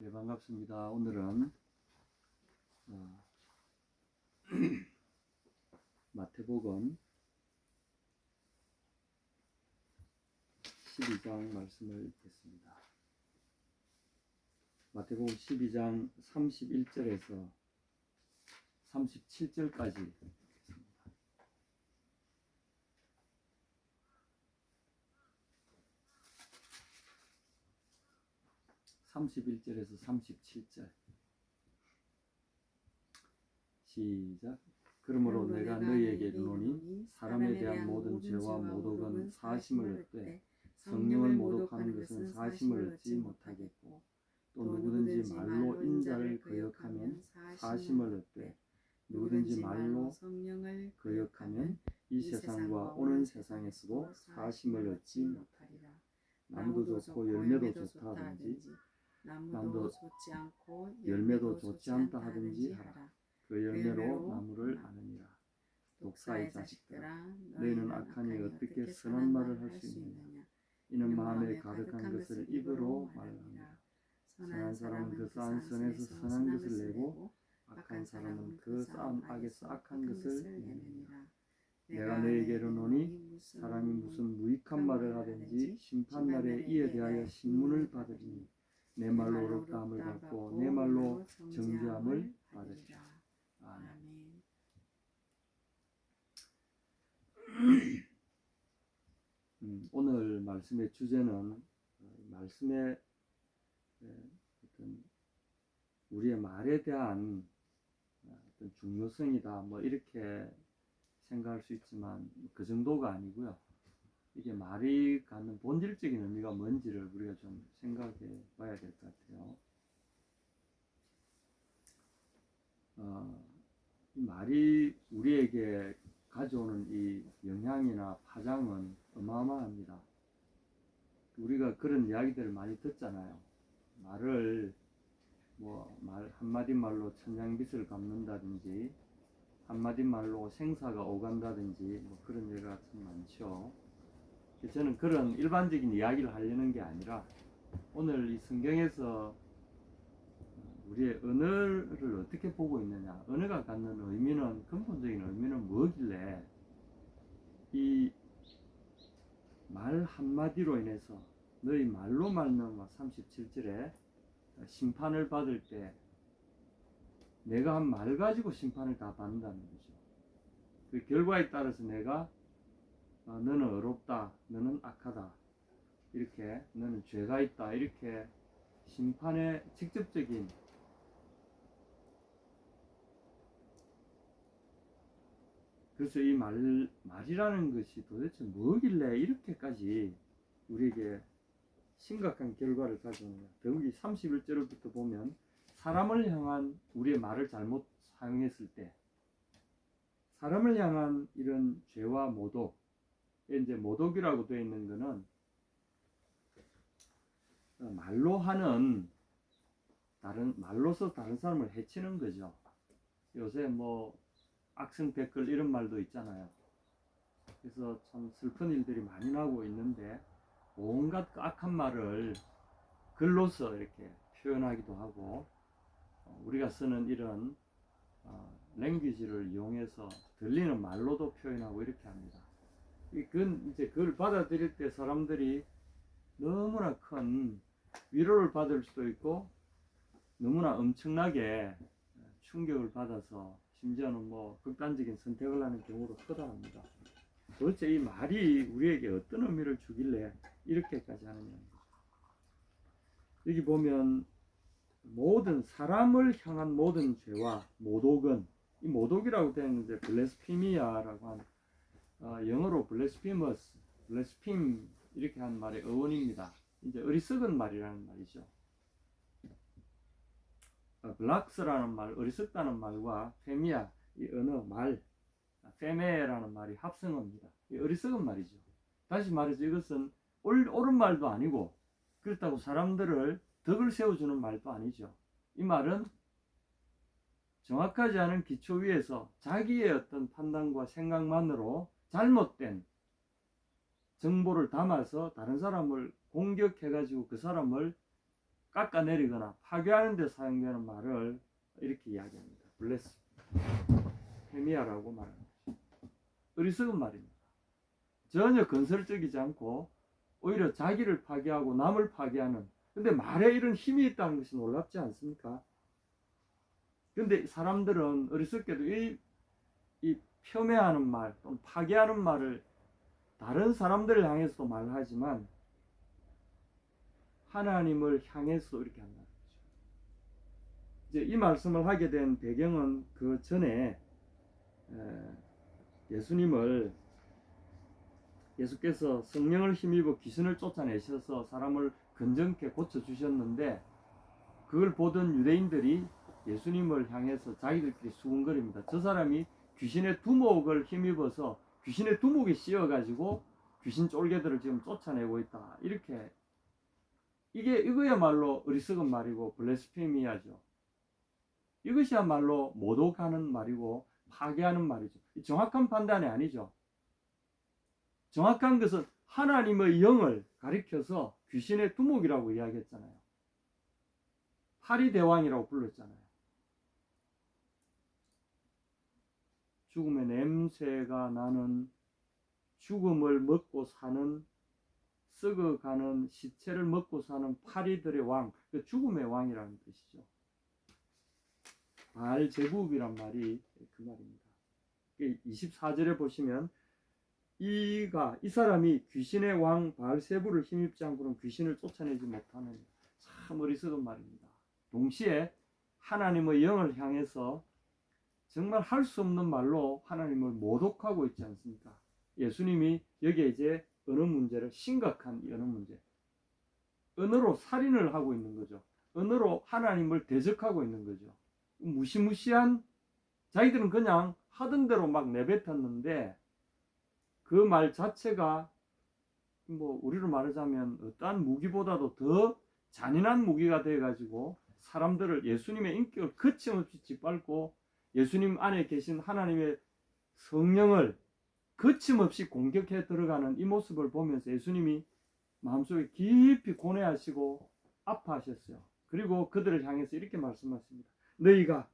네, 반갑습니다. 오늘은 어, 마태복음 12장 말씀을 읽겠습니다. 마태복음 12장 31절에서 37절까지 읽겠습니다. 31절에서 37절. 시작. 그러므로 내가 너희에게 이르노니 사람에 대한 모든 죄와 모독은 사심을 얻되 성령을 모독하는 것은 사심을 얻지 못하겠고 또 누구든지 말로 인자를 거역하면 사심을 얻되 누구든지 말로 성령을 거역하면 이 세상과 오는 세상에서도 사심을 얻지 못하리라. 나무도 좋고 열매도 좋다 하든지 나무도 좋지 않고 열매도 좋지 않다 하든지 하라. 그 열매로 나무를 아느니라. 독사의 자식들아, 너희는 악하니 어떻게 선한 말을 할 수 있느냐? 이는 마음에 가득한 것을 입으로 말하느니라. 선한 사람은 그 쌓은 선에서 선한 것을 내고 악한 사람은 그 쌓은 악에서 악한 것을 내느니라. 내가 너희에게 이르노니 사람이 무슨 무익한 말을 하든지 심판날에 이에 대하여 신문을 받으리니 내 말로 어렵다함을 받고 내 말로 정죄함을 받으리라. 아멘. 음, 오늘 말씀의 주제는 어, 말씀의 에, 어떤 우리의 말에 대한 어, 어떤 중요성이다 뭐 이렇게 생각할 수 있지만 그 정도가 아니고요. 이게 말이 갖는 본질적인 의미가 뭔지를 우리가 좀 생각해 봐야 될 것 같아요. 어, 이 말이 우리에게 가져오는 이 영향이나 파장은 어마어마합니다. 우리가 그런 이야기들을 많이 듣잖아요. 말을 뭐 말 한마디 말로 천냥빚을 갚는다든지 한마디 말로 생사가 오간다든지 뭐 그런 얘기가 참 많죠. 저는 그런 일반적인 이야기를 하려는 게 아니라 오늘 이 성경에서 우리의 언어를 어떻게 보고 있느냐, 언어가 갖는 의미는 근본적인 의미는 뭐길래 이 말 한마디로 인해서 너희 말로 말미암아 37절에 심판을 받을 때 내가 한 말 가지고 심판을 다 받는다는 거죠. 그 결과에 따라서 내가 어, 너는 어렵다, 너는 악하다, 이렇게 너는 죄가 있다, 이렇게 심판의 직접적인 그래서 이 말, 말이라는 것이 도대체 뭐길래 이렇게까지 우리에게 심각한 결과를 가져오느냐. 더욱이 31절부터 보면 사람을 향한 우리의 말을 잘못 사용했을 때 사람을 향한 이런 죄와 모독, 이제 모독이라고 되어 있는 것은 말로 하는 다른 말로서 다른 사람을 해치는 거죠. 요새 뭐 악성 댓글 이런 말도 있잖아요. 그래서 참 슬픈 일들이 많이 나고 있는데 온갖 악한 말을 글로서 이렇게 표현하기도 하고 어, 우리가 쓰는 이런 어, 랭귀지를 이용해서 들리는 말로도 표현하고 이렇게 합니다. 이- 그건 이제 그걸 받아들일 때 사람들이 너무나 큰 위로를 받을 수도 있고 너무나 엄청나게 충격을 받아서 심지어는 뭐 극단적인 선택을 하는 경우도 크다합니다. 도대체 이 말이 우리에게 어떤 의미를 주길래 이렇게까지 하느냐. 여기 보면 모든 사람을 향한 모든 죄와 모독은 이 모독이라고 되어 있는데 블레스피미아라고 한 어, 영어로 블레스피머스, 블레스핌 이렇게 한 말의 어원입니다. 이제 어리석은 말이라는 말이죠. 어, 블락스라는 말, 어리석다는 말과 페미아 이 언어 말, 페메라는 말이 합성어입니다. 이 어리석은 말이죠. 다시 말해서 이것은 옳, 옳은 말도 아니고 그렇다고 사람들을 덕을 세워주는 말도 아니죠. 이 말은 정확하지 않은 기초 위에서 자기의 어떤 판단과 생각만으로 잘못된 정보를 담아서 다른 사람을 공격해가지고 그 사람을 깎아내리거나 파괴하는 데 사용되는 말을 이렇게 이야기합니다. 블레스 헤미아라고 말합니다. 어리석은 말입니다. 전혀 건설적이지 않고 오히려 자기를 파괴하고 남을 파괴하는 근데 말에 이런 힘이 있다는 것이 놀랍지 않습니까? 근데 사람들은 어리석게도 이, 이 폄훼하는 말 또는 파괴하는 말을 다른 사람들을 향해서도 말하지만 하나님을 향해서 이렇게 거죠. 이제 이 말씀을 하게 된 배경은 그 전에 에, 예수님을 예수께서 성령을 힘입어 귀신을 쫓아내셔서 사람을 건전케 고쳐 주셨는데 그걸 보던 유대인들이 예수님을 향해서 자기들끼리 수군거립니다. 저 사람이 귀신의 두목을 힘입어서 귀신의 두목이 씌어가지고 귀신 쫄개들을 지금 쫓아내고 있다. 이렇게 이게 이거야말로 어리석은 말이고 블레스페미아죠. 이것이야말로 모독하는 말이고 파괴하는 말이죠. 정확한 판단이 아니죠. 정확한 것은 하나님의 영을 가리켜서 귀신의 두목이라고 이야기했잖아요. 파리 대왕이라고 불렀잖아요. 죽음의 냄새가 나는 죽음을 먹고 사는 썩어가는 시체를 먹고 사는 파리들의 왕, 그 죽음의 왕이라는 뜻이죠. 발 제국이란 말이 그 말입니다. 24절에 보시면 이가 이 사람이 귀신의 왕 바알세부를 힘입지 않고는 귀신을 쫓아내지 못하는 참 어리석은 말입니다. 동시에 하나님의 영을 향해서 정말 할 수 없는 말로 하나님을 모독하고 있지 않습니까? 예수님이 여기에 이제 언어 문제를 심각한 이 언어 문제, 언어로 살인을 하고 있는 거죠. 언어로 하나님을 대적하고 있는 거죠. 무시무시한 자기들은 그냥 하던 대로 막 내뱉었는데 그 말 자체가 뭐 우리로 말하자면 어떠한 무기보다도 더 잔인한 무기가 돼 가지고 사람들을 예수님의 인격을 거침없이 짓밟고 예수님 안에 계신 하나님의 성령을 거침없이 공격해 들어가는 이 모습을 보면서 예수님이 마음속에 깊이 고뇌하시고 아파하셨어요. 그리고 그들을 향해서 이렇게 말씀하십니다. 너희가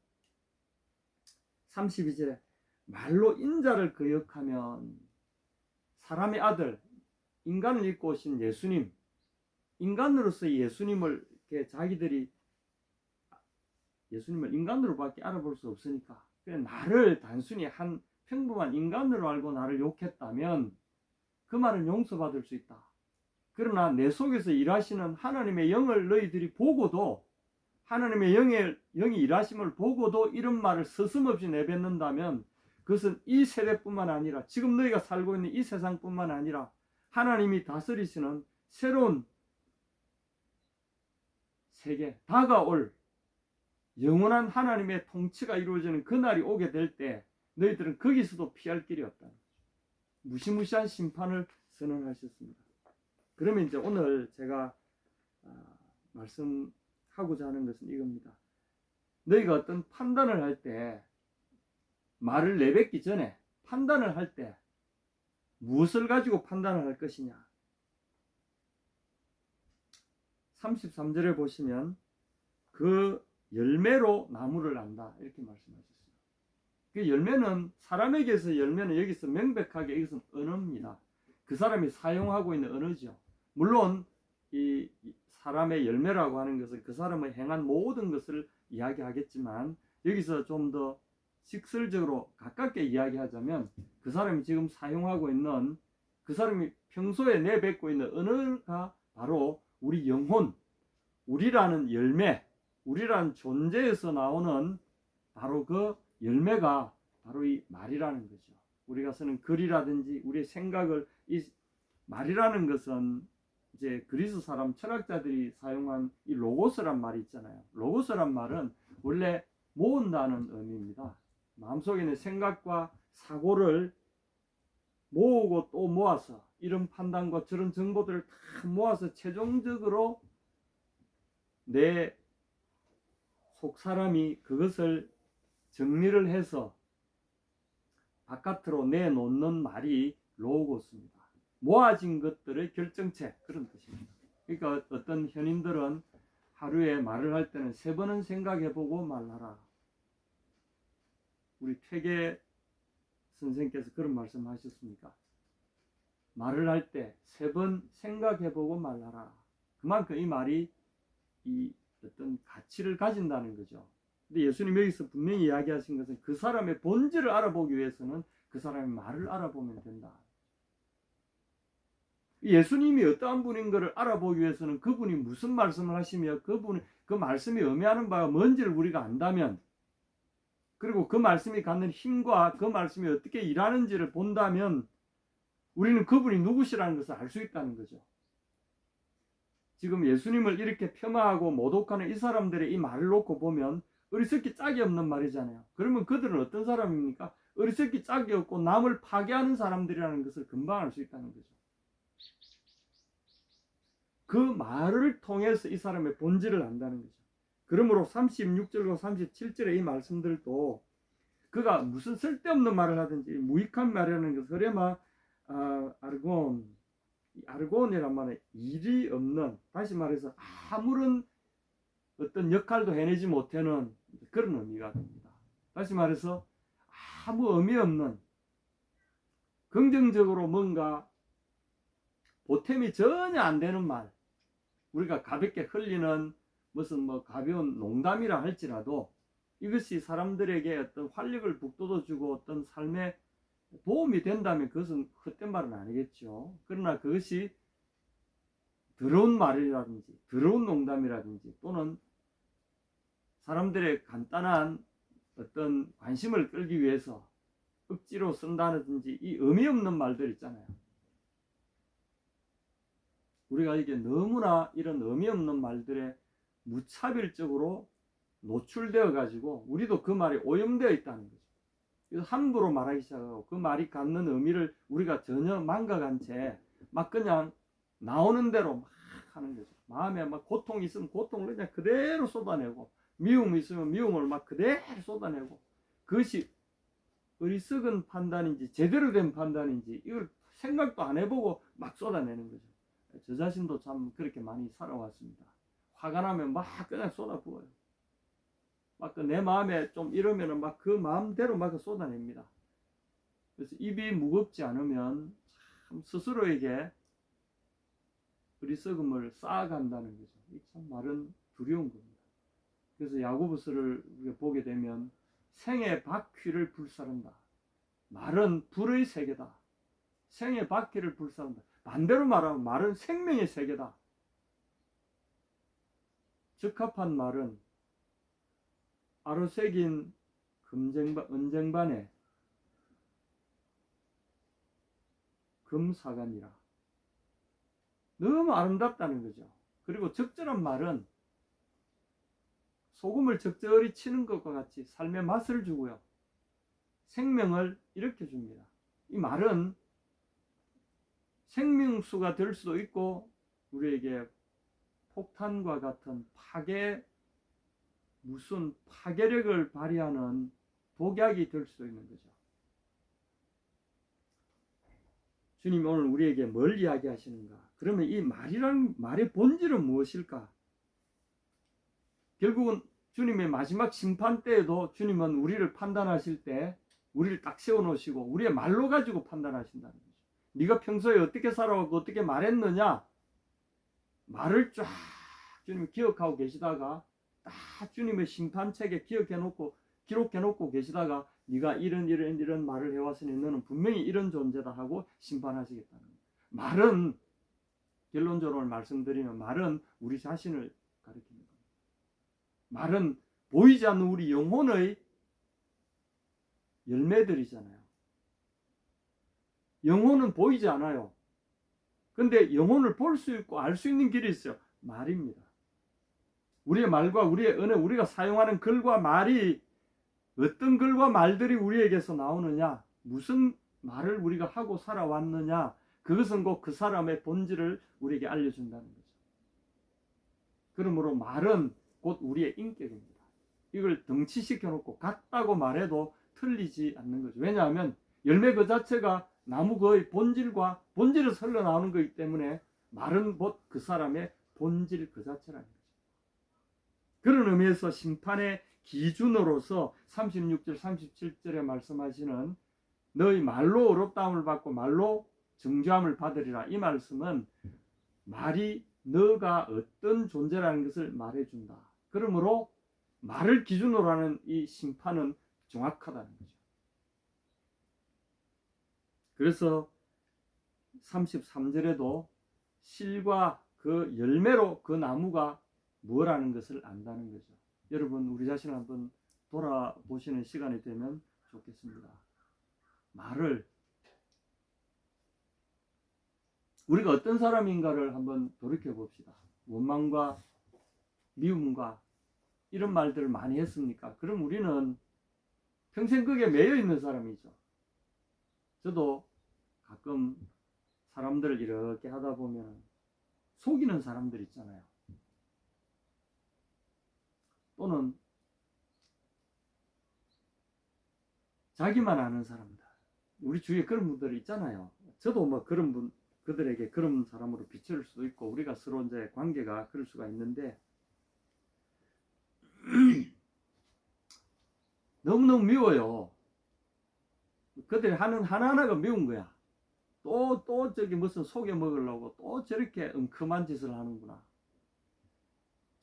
32절에 말로 인자를 거역하면 사람의 아들, 인간을 입고 오신 예수님, 인간으로서 예수님을 이렇게 자기들이 예수님을 인간으로밖에 알아볼 수 없으니까 나를 단순히 한 평범한 인간으로 알고 나를 욕했다면 그 말은 용서받을 수 있다. 그러나 내 속에서 일하시는 하나님의 영을 너희들이 보고도 하나님의 영의 영이 일하심을 보고도 이런 말을 서슴없이 내뱉는다면 그것은 이 세대뿐만 아니라 지금 너희가 살고 있는 이 세상뿐만 아니라 하나님이 다스리시는 새로운 세계 다가올 영원한 하나님의 통치가 이루어지는 그날이 오게 될 때 너희들은 거기서도 피할 길이 없다. 무시무시한 심판을 선언하셨습니다. 그러면 이제 오늘 제가 아, 말씀하고자 하는 것은 이겁니다. 너희가 어떤 판단을 할 때 말을 내뱉기 전에 판단을 할 때 무엇을 가지고 판단을 할 것이냐? 33절에 보시면 그 열매로 나무를 안다 이렇게 말씀하셨어요. 그 열매는 사람에게서 열매는 여기서 명백하게 이것은 언어입니다. 그 사람이 사용하고 있는 언어죠. 물론 이 사람의 열매라고 하는 것은 그 사람의 행한 모든 것을 이야기하겠지만 여기서 좀 더 직설적으로 가깝게 이야기하자면 그 사람이 지금 사용하고 있는 그 사람이 평소에 내뱉고 있는 언어가 바로 우리 영혼, 우리라는 열매, 우리라는 존재에서 나오는 바로 그 열매가 바로 이 말이라는 거죠. 우리가 쓰는 글이라든지 우리의 생각을 이 말이라는 것은 이제 그리스 사람 철학자들이 사용한 이 로고스란 말이 있잖아요. 로고스란 말은 원래 모은다는 의미입니다. 마음속에 있는 생각과 사고를 모으고 또 모아서 이런 판단과 저런 정보들을 다 모아서 최종적으로 내 속 사람이 그것을 정리를 해서 바깥으로 내놓는 말이 로고스입니다. 모아진 것들의 결정체 그런 뜻입니다. 그러니까 어떤 현인들은 하루에 말을 할 때는 세 번은 생각해보고 말하라. 우리 퇴계 선생께서 그런 말씀하셨습니까? 말을 할 때 세 번 생각해보고 말하라. 그만큼 이 말이 이 어떤 가치를 가진다는 거죠. 근데 예수님 여기서 분명히 이야기하신 것은 그 사람의 본질을 알아보기 위해서는 그 사람의 말을 알아보면 된다. 예수님이 어떠한 분인 것을 알아보기 위해서는 그분이 무슨 말씀을 하시며 그분이 그 말씀이 의미하는 바가 뭔지를 우리가 안다면 그리고 그 말씀이 갖는 힘과 그 말씀이 어떻게 일하는지를 본다면 우리는 그분이 누구시라는 것을 알 수 있다는 거죠. 지금 예수님을 이렇게 폄하하고 모독하는 이 사람들의 이 말을 놓고 보면 어리석기 짝이 없는 말이잖아요. 그러면 그들은 어떤 사람입니까? 어리석기 짝이 없고 남을 파괴하는 사람들이라는 것을 금방 알 수 있다는 거죠. 그 말을 통해서 이 사람의 본질을 안다는 거죠. 그러므로 36절과 37절의 이 말씀들도 그가 무슨 쓸데없는 말을 하든지 무익한 말이라는 것을 그래마 아, 아르곤 이 아르곤이란 말은 일이 없는 다시 말해서 아무런 어떤 역할도 해내지 못하는 그런 의미가 됩니다. 다시 말해서 아무 의미 없는 긍정적으로 뭔가 보탬이 전혀 안 되는 말 우리가 가볍게 흘리는 무슨 뭐 가벼운 농담이라 할지라도 이것이 사람들에게 어떤 활력을 북돋워주고 어떤 삶에 도움이 된다면 그것은 헛된 말은 아니겠죠. 그러나 그것이 더러운 말이라든지 더러운 농담이라든지 또는 사람들의 간단한 어떤 관심을 끌기 위해서 억지로 쓴다든지 이 의미 없는 말들 있잖아요. 우리가 이게 너무나 이런 의미 없는 말들에 무차별적으로 노출되어 가지고 우리도 그 말이 오염되어 있다는 거죠. 그래서 함부로 말하기 시작하고 그 말이 갖는 의미를 우리가 전혀 망각한 채 막 그냥 나오는 대로 막 하는 거죠. 마음에 막 고통이 있으면 고통을 그냥 그대로 쏟아내고 미움이 있으면 미움을 막 그대로 쏟아내고 그것이 어리석은 판단인지 제대로 된 판단인지 이걸 생각도 안 해보고 막 쏟아내는 거죠. 저 자신도 참 그렇게 많이 살아왔습니다. 화가 나면 막 그냥 쏟아부어요. 막그내 마음에 좀 이러면은 막 그 마음대로 막 쏟아냅니다. 그래서 입이 무겁지 않으면 참 스스로에게 어리석음을 쌓아간다는 거죠. 이 참 말은 두려운 겁니다. 그래서 야고보서를 우리가 보게 되면 생의 바퀴를 불사른다. 말은 불의 세계다. 생의 바퀴를 불사른다. 반대로 말하면 말은 생명의 세계다. 적합한 말은 아로새긴 금쟁반, 은쟁반에 금사간이라. 너무 아름답다는 거죠. 그리고 적절한 말은 소금을 적절히 치는 것과 같이 삶의 맛을 주고요. 생명을 일으켜 줍니다. 이 말은 생명수가 될 수도 있고 우리에게 폭탄과 같은 파괴 무슨 파괴력을 발휘하는 독약이 될 수도 있는 거죠. 주님 오늘 우리에게 뭘 이야기하시는가? 그러면 이 말이란 말의 본질은 무엇일까? 결국은 주님의 마지막 심판 때에도 주님은 우리를 판단하실 때 우리를 딱 세워 놓으시고 우리의 말로 가지고 판단하신다는 거죠. 네가 평소에 어떻게 살아왔고 어떻게 말했느냐? 말을 쫙 주님 기억하고 계시다가 딱 주님의 심판책에 기억해 놓고 기록해 놓고 계시다가 네가 이런 이런 이런 말을 해왔으니 너는 분명히 이런 존재다 하고 심판하시겠다는 거예요. 말은 결론적으로 말씀드리면 말은 우리 자신을 가리킵니다. 말은 보이지 않는 우리 영혼의 열매들이잖아요. 영혼은 보이지 않아요. 근데 영혼을 볼 수 있고 알 수 있는 길이 있어요. 말입니다. 우리의 말과 우리의 은혜, 우리가 사용하는 글과 말이 어떤 글과 말들이 우리에게서 나오느냐, 무슨 말을 우리가 하고 살아왔느냐, 그것은 곧 그 사람의 본질을 우리에게 알려준다는 거죠. 그러므로 말은 곧 우리의 인격입니다. 이걸 덩치시켜 놓고 같다고 말해도 틀리지 않는 거죠. 왜냐하면 열매 그 자체가 나무 그의 본질과 본질을 설려 나오는 거기 때문에 말은 곧 그 사람의 본질 그 자체라는 거죠. 그런 의미에서 심판의 기준으로서 36절 37절에 말씀하시는 너희 말로 어렵다함을 받고 말로 정죄함을 받으리라 이 말씀은 말이 너가 어떤 존재라는 것을 말해준다. 그러므로 말을 기준으로 하는 이 심판은 정확하다는 거죠. 그래서 33절에도 실과 그 열매로 그 나무가 무엇라는 것을 안다는 거죠. 여러분 우리 자신을 한번 돌아보시는 시간이 되면 좋겠습니다. 말을 우리가 어떤 사람인가를 한번 돌이켜 봅시다. 원망과 미움과 이런 말들을 많이 했습니까? 그럼 우리는 평생 그게 매여 있는 사람이죠. 저도 가끔 사람들을 이렇게 하다 보면 속이는 사람들 있잖아요. 또는 자기만 아는 사람들. 우리 주위에 그런 분들이 있잖아요. 저도 뭐 그런 분, 그들에게 그런 사람으로 비칠 수도 있고, 우리가 서로 이제 관계가 그럴 수가 있는데, 너무너무 미워요. 그들이 하는 하나하나가 미운 거야. 또, 또 저기 무슨 속여 먹으려고 또 저렇게 엉큼한 짓을 하는구나.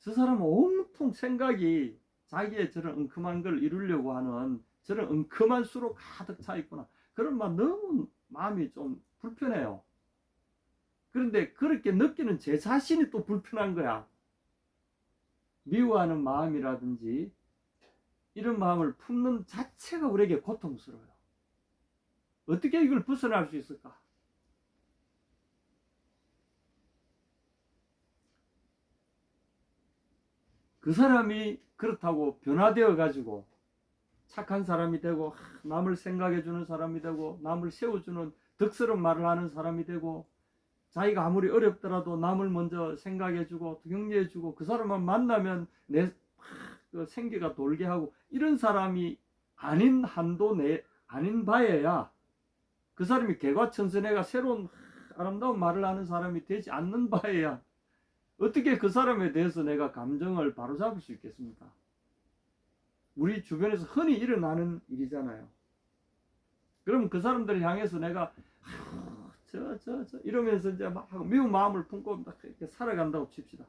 저 사람은 온통 생각이 자기의 저런 엉큼한 걸 이루려고 하는 저런 엉큼한 수로 가득 차 있구나. 그런 말 너무 마음이 좀 불편해요. 그런데 그렇게 느끼는 제 자신이 또 불편한 거야. 미워하는 마음이라든지 이런 마음을 품는 자체가 우리에게 고통스러워요. 어떻게 이걸 벗어날 수 있을까? 그 사람이 그렇다고 변화되어 가지고 착한 사람이 되고 하, 남을 생각해 주는 사람이 되고 남을 세워주는 덕스러운 말을 하는 사람이 되고 자기가 아무리 어렵더라도 남을 먼저 생각해 주고 격려해 주고 그 사람만 만나면 내 하, 그 생계가 돌게 하고 이런 사람이 아닌 한도 내 아닌 바에야 그 사람이 개과천선해가 새로운 아름다운 말을 하는 사람이 되지 않는 바에야 어떻게 그 사람에 대해서 내가 감정을 바로잡을 수 있겠습니까? 우리 주변에서 흔히 일어나는 일이잖아요. 그럼 그 사람들을 향해서 내가 저저 저 이러면서 이제 막 미운 마음을 품고 막 이렇게 살아간다고 칩시다.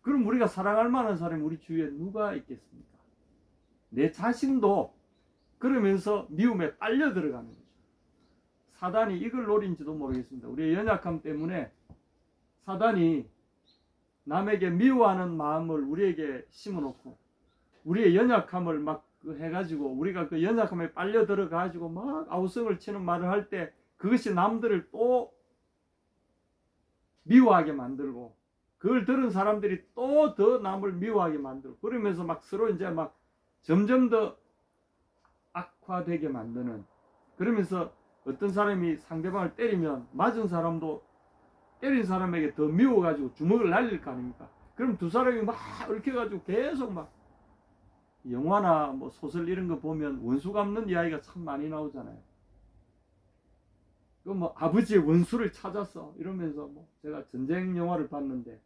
그럼 우리가 사랑할 만한 사람이 우리 주위에 누가 있겠습니까? 내 자신도 그러면서 미움에 빨려 들어가는 거죠. 사단이 이걸 노린지도 모르겠습니다. 우리의 연약함 때문에 사단이 남에게 미워하는 마음을 우리에게 심어놓고 우리의 연약함을 막그 해가지고 우리가 그 연약함에 빨려 들어가지고 막 아우성을 치는 말을 할 때 그것이 남들을 또 미워하게 만들고 그걸 들은 사람들이 또 더 남을 미워하게 만들고 그러면서 막 서로 이제 막 점점 더 악화되게 만드는 그러면서 어떤 사람이 상대방을 때리면 맞은 사람도 때린 사람에게 더 미워가지고 주먹을 날릴 거 아닙니까? 그럼 두 사람이 막 얽혀가지고 계속 막 영화나 뭐 소설 이런 거 보면 원수 갚는 이야기가 참 많이 나오잖아요. 그 뭐 아버지의 원수를 찾았어 이러면서 뭐 제가 전쟁 영화를 봤는데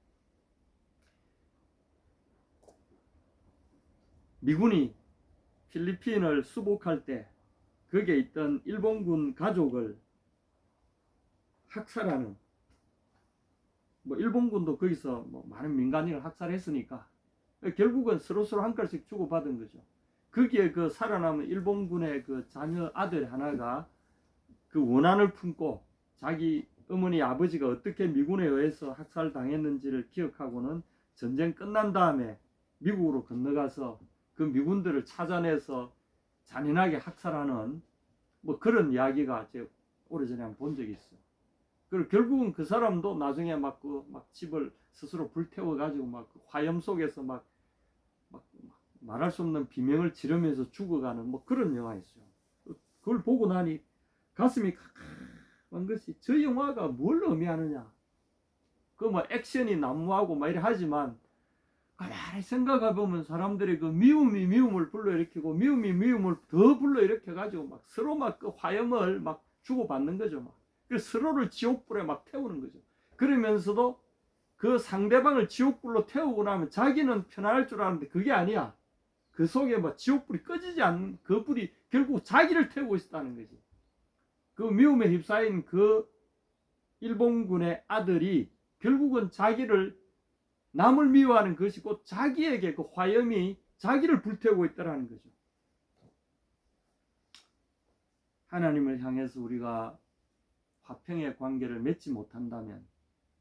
미군이 필리핀을 수복할 때 거기에 있던 일본군 가족을 학살하는 뭐 일본군도 거기서 뭐 많은 민간인을 학살했으니까 결국은 서로서로 한 칼씩 주고받은 거죠. 거기에 그 살아남은 일본군의 그 자녀 아들 하나가 그 원한을 품고 자기 어머니 아버지가 어떻게 미군에 의해서 학살당했는지를 기억하고는 전쟁 끝난 다음에 미국으로 건너가서 그 미군들을 찾아내서 잔인하게 학살하는 뭐 그런 이야기가 제가 오래전에 한번 적이 있어요. 그리고 결국은 그 사람도 나중에 막 그 막 집을 스스로 불태워 가지고 막 그 화염 속에서 막, 막 말할 수 없는 비명을 지르면서 죽어가는 뭐 그런 영화였어요. 그걸 보고 나니 가슴이 한 것이 저 영화가 뭘 의미하느냐. 그 뭐 액션이 난무하고 막 이래 하지만 가만히 생각해 보면 사람들이 그 미움이 미움을 불러일으키고 미움이 미움을 더 불러일으켜 가지고 막 서로 막 그 화염을 막 주고받는 거죠. 막. 그 서로를 지옥불에 막 태우는 거죠. 그러면서도 그 상대방을 지옥불로 태우고 나면 자기는 편안할 줄 알았는데 그게 아니야. 그 속에 뭐 지옥불이 꺼지지 않는 그 불이 결국 자기를 태우고 있었다는 거지. 그 미움에 휩싸인 그 일본군의 아들이 결국은 자기를 남을 미워하는 것이 곧 자기에게 그 화염이 자기를 불태우고 있다라는 거죠. 하나님을 향해서 우리가 화평의 관계를 맺지 못한다면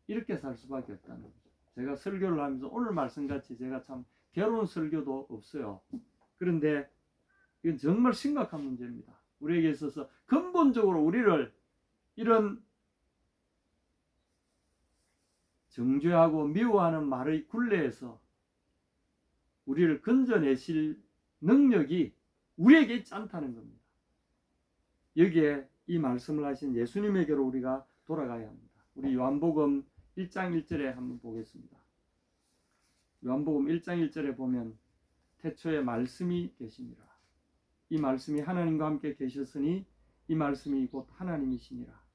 이렇게 살 수밖에 없다는 거죠. 제가 설교를 하면서 오늘 말씀같이 제가 참 괴로운 설교도 없어요. 그런데 이건 정말 심각한 문제입니다. 우리에게 있어서 근본적으로 우리를 이런 정죄하고 미워하는 말의 굴레에서 우리를 건져내실 능력이 우리에게 있지 않다는 겁니다. 여기에 이 말씀을 하신 예수님에게로 우리가 돌아가야 합니다. 우리 요한복음 1장 1절에 한번 보겠습니다. 요한복음 1장 1절에 보면 태초에 말씀이 계시니라. 이 말씀이 하나님과 함께 계셨으니 이 말씀이 곧 하나님이시니라.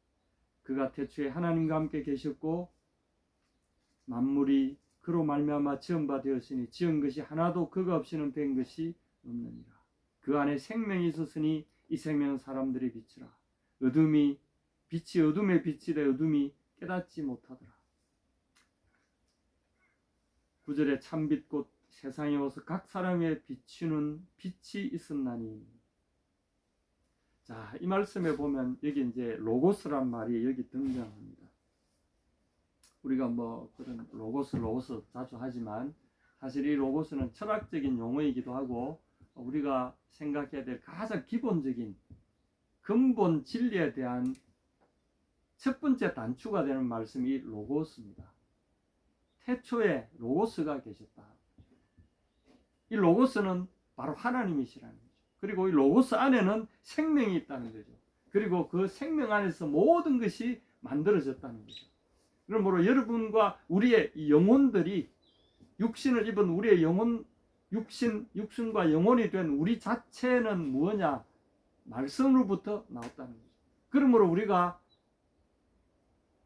그가 태초에 하나님과 함께 계셨고 만물이 그로 말미암아 지은 바 되었으니 지은 것이 하나도 그가 없이는 된 것이 없느니라. 그 안에 생명이 있었으니 이 생명은 사람들의 빛이라. 어둠이 빛이 어둠의 빛이 되 어둠이 깨닫지 못하더라. 구절에 참빛 곧 세상에 와서 각 사람의 비추는 빛이 있었나니. 자, 이 말씀에 보면 여기 이제 로고스란 말이 여기 등장합니다. 우리가 뭐 그런 로고스 로고스 자주 하지만 사실 이 로고스는 철학적인 용어이기도 하고 우리가 생각해야 될 가장 기본적인 근본 진리에 대한 첫 번째 단추가 되는 말씀이 로고스입니다. 태초에 로고스가 계셨다. 이 로고스는 바로 하나님이시라는 거죠. 그리고 이 로고스 안에는 생명이 있다는 거죠. 그리고 그 생명 안에서 모든 것이 만들어졌다는 거죠. 그러므로 여러분과 우리의 이 영혼들이 육신을 입은 우리의 영혼, 육신, 육신과 영혼이 된 우리 자체는 무엇냐? 말씀으로부터 나왔다는 거죠. 그러므로 우리가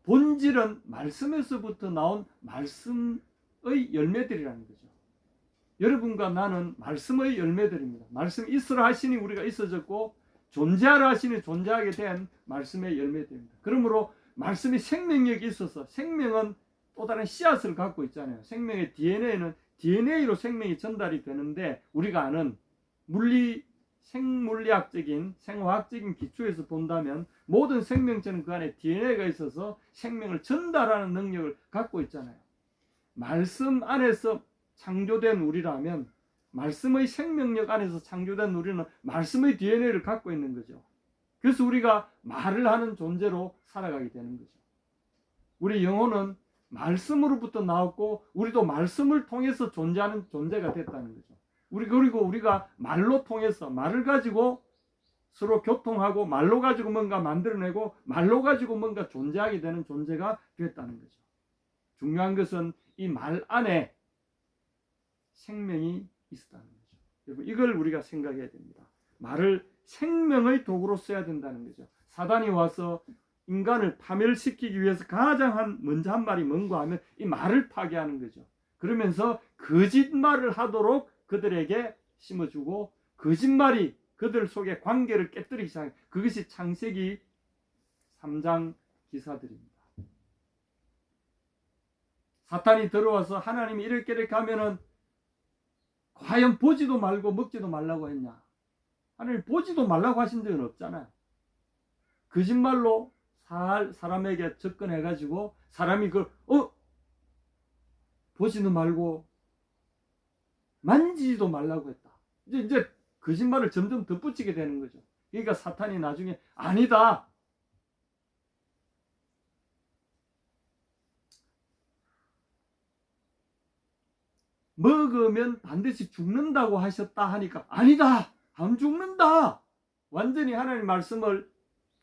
본질은 말씀에서부터 나온 말씀의 열매들이라는 거죠. 여러분과 나는 말씀의 열매들입니다. 말씀 있으라 하시니 우리가 있어졌고 존재하라 하시니 존재하게 된 말씀의 열매들입니다. 그러므로 말씀이 생명력이 있어서 생명은 또 다른 씨앗을 갖고 있잖아요. 생명의 DNA는 DNA로 생명이 전달이 되는데 우리가 아는 물리 생물리학적인 생화학적인 기초에서 본다면 모든 생명체는 그 안에 DNA가 있어서 생명을 전달하는 능력을 갖고 있잖아요. 말씀 안에서 창조된 우리라면 말씀의 생명력 안에서 창조된 우리는 말씀의 DNA를 갖고 있는 거죠. 그래서 우리가 말을 하는 존재로 살아가게 되는 거죠. 우리 영혼은 말씀으로부터 나왔고 우리도 말씀을 통해서 존재하는 존재가 됐다는 거죠. 우리 그리고 우리가 말로 통해서 말을 가지고 서로 교통하고 말로 가지고 뭔가 만들어내고 말로 가지고 뭔가 존재하게 되는 존재가 됐다는 거죠. 중요한 것은 이 말 안에 생명이 있었다는 거죠. 여러분 이걸 우리가 생각해야 됩니다. 말을 생명의 도구로 써야 된다는 거죠. 사단이 와서 인간을 파멸시키기 위해서 가장 한 먼저 한 말이 뭔가 하면 이 말을 파괴하는 거죠. 그러면서 거짓말을 하도록 그들에게 심어주고 거짓말이 그들 속에 관계를 깨뜨리기 시작. 그것이 창세기 3장 기사들입니다. 사탄이 들어와서 하나님이 이렇게 이렇게 하면은 과연 보지도 말고 먹지도 말라고 했냐? 하나님 보지도 말라고 하신 적은 없잖아요. 거짓말로 살, 사람에게 접근해가지고 사람이 그걸 어 보지도 말고 만지지도 말라고 했다. 이제 이제 거짓말을 점점 덧붙이게 되는 거죠. 그러니까 사탄이 나중에 아니다. 먹으면 반드시 죽는다고 하셨다 하니까 아니다. 안 죽는다. 완전히 하나님 말씀을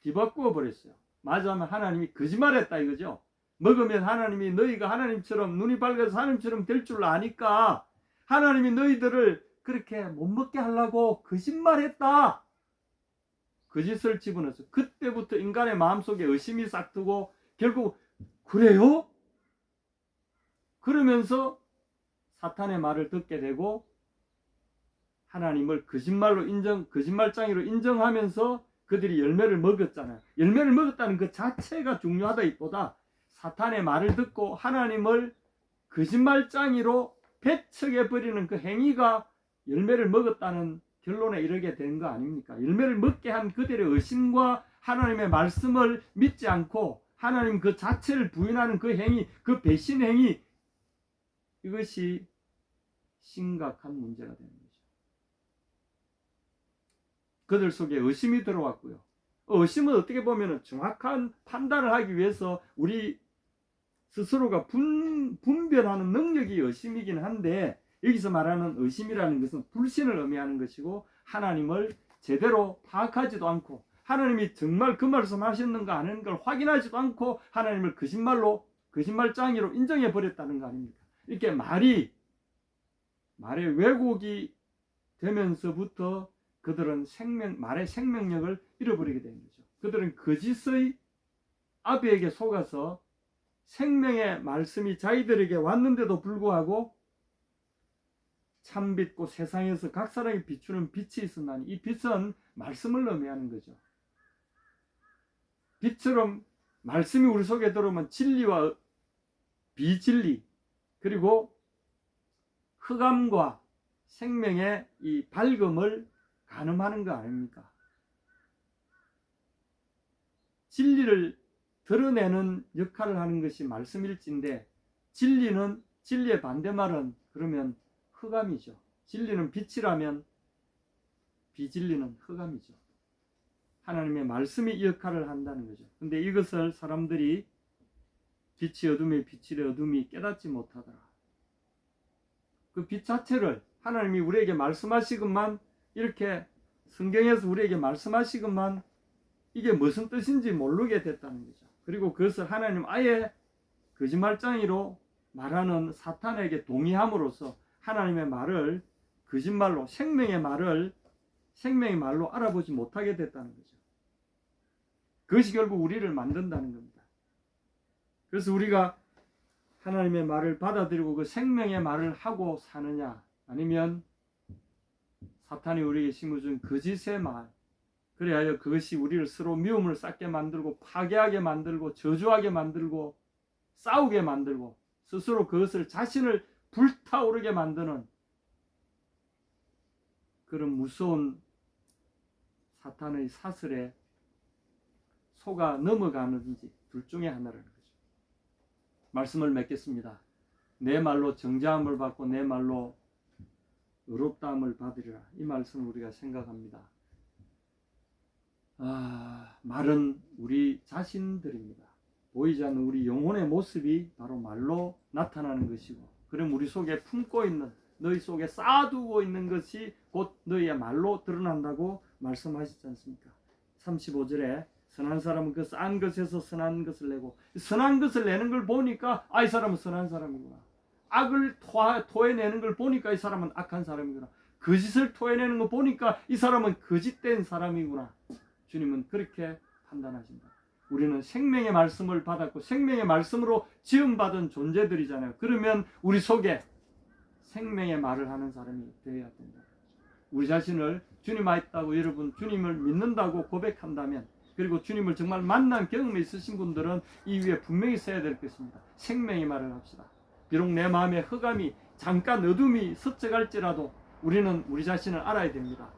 뒤바꾸어 버렸어요. 맞아면 하나님이 거짓말했다 이거죠. 먹으면 하나님이 너희가 하나님처럼 눈이 밝아서 하나님처럼 될 줄 아니까 하나님이 너희들을 그렇게 못 먹게 하려고 거짓말했다. 거짓을 집어넣어서 그때부터 인간의 마음속에 의심이 싹 트고 결국 그래요? 그러면서 사탄의 말을 듣게 되고 하나님을 거짓말로 인정, 거짓말장이로 인정하면서 그들이 열매를 먹었잖아요. 열매를 먹었다는 그 자체가 중요하다기보다 사탄의 말을 듣고 하나님을 거짓말장이로 배척해 버리는 그 행위가 열매를 먹었다는 결론에 이르게 된 거 아닙니까? 열매를 먹게 한 그들의 의심과 하나님의 말씀을 믿지 않고 하나님 그 자체를 부인하는 그 행위, 그 배신 행위 이것이 심각한 문제가 되는 거죠. 그들 속에 의심이 들어왔고요. 의심은 어떻게 보면 정확한 판단을 하기 위해서 우리 스스로가 분, 분별하는 능력이 의심이긴 한데 여기서 말하는 의심이라는 것은 불신을 의미하는 것이고 하나님을 제대로 파악하지도 않고 하나님이 정말 그 말씀 하셨는가 하는 걸 확인하지도 않고 하나님을 거짓말로 거짓말장이로 인정해 버렸다는 거 아닙니까? 이렇게 말이 말의 왜곡이 되면서부터 그들은 생명 말의 생명력을 잃어버리게 되는 거죠. 그들은 거짓의 아비에게 속아서 생명의 말씀이 자기들에게 왔는데도 불구하고 참빛고 세상에서 각 사람이 비추는 빛이 있었나니 이 빛은 말씀을 의미하는 거죠. 빛처럼 말씀이 우리 속에 들어오면 진리와 비진리 그리고 흑암과 생명의 이 밝음을 가늠하는 거 아닙니까? 진리를 드러내는 역할을 하는 것이 말씀일진데 진리는 진리의 반대말은 그러면 흑암이죠. 진리는 빛이라면 비진리는 흑암이죠. 하나님의 말씀이 이 역할을 한다는 거죠. 근데 이것을 사람들이 빛이 어둠의 빛이래 어둠이 깨닫지 못하더라. 그 빛 자체를 하나님이 우리에게 말씀하시건만 이렇게 성경에서 우리에게 말씀하시건만 이게 무슨 뜻인지 모르게 됐다는 거죠. 그리고 그것을 하나님 아예 거짓말장이로 말하는 사탄에게 동의함으로써 하나님의 말을 거짓말로 생명의 말을 생명의 말로 알아보지 못하게 됐다는 거죠. 그것이 결국 우리를 만든다는 겁니다. 그래서 우리가 하나님의 말을 받아들이고 그 생명의 말을 하고 사느냐 아니면 사탄이 우리에게 심어준 거짓의 말 그래야 그것이 우리를 서로 미움을 쌓게 만들고 파괴하게 만들고 저주하게 만들고 싸우게 만들고 스스로 그것을 자신을 불타오르게 만드는 그런 무서운 사탄의 사슬에 속아 넘어가는지 둘 중에 하나라는 거죠. 말씀을 맺겠습니다. 내 말로 정죄함을 받고 내 말로 의롭다함을 받으리라. 이 말씀을 우리가 생각합니다. 아, 말은 우리 자신들입니다. 보이지 않는 우리 영혼의 모습이 바로 말로 나타나는 것이고, 그럼 우리 속에 품고 있는 너희 속에 쌓아두고 있는 것이 곧 너희의 말로 드러난다고 말씀하시지 않습니까? 35절에 선한 사람은 그 싼 것에서 선한 것을 내고 선한 것을 내는 걸 보니까 아 이 사람은 선한 사람이구나. 악을 토하, 토해내는 걸 보니까 이 사람은 악한 사람이구나. 거짓을 토해내는 걸 보니까 이 사람은 거짓된 사람이구나. 주님은 그렇게 판단하신다. 우리는 생명의 말씀을 받았고 생명의 말씀으로 지음받은 존재들이잖아요. 그러면 우리 속에 생명의 말을 하는 사람이 되어야 된다. 우리 자신을 주님 알다고 여러분 주님을 믿는다고 고백한다면 그리고 주님을 정말 만난 경험이 있으신 분들은 이 위에 분명히 써야 될 것입니다. 생명의 말을 합시다. 비록 내 마음에 흑암이 잠깐 어둠이 스쳐갈지라도 우리는 우리 자신을 알아야 됩니다.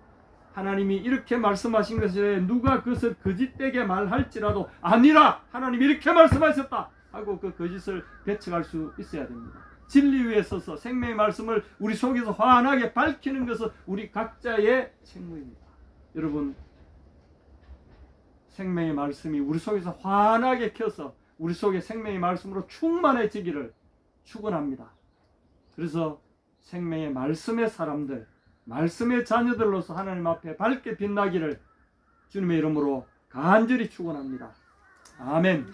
하나님이 이렇게 말씀하신 것에 누가 그것을 거짓되게 말할지라도 아니라 하나님이 이렇게 말씀하셨다 하고 그 거짓을 배척할 수 있어야 됩니다. 진리 위에 서서 생명의 말씀을 우리 속에서 환하게 밝히는 것은 우리 각자의 책무입니다. 여러분 생명의 말씀이 우리 속에서 환하게 켜서 우리 속에 생명의 말씀으로 충만해지기를 축원합니다. 그래서 생명의 말씀의 사람들, 말씀의 자녀들로서 하나님 앞에 밝게 빛나기를 주님의 이름으로 간절히 축원합니다. 아멘.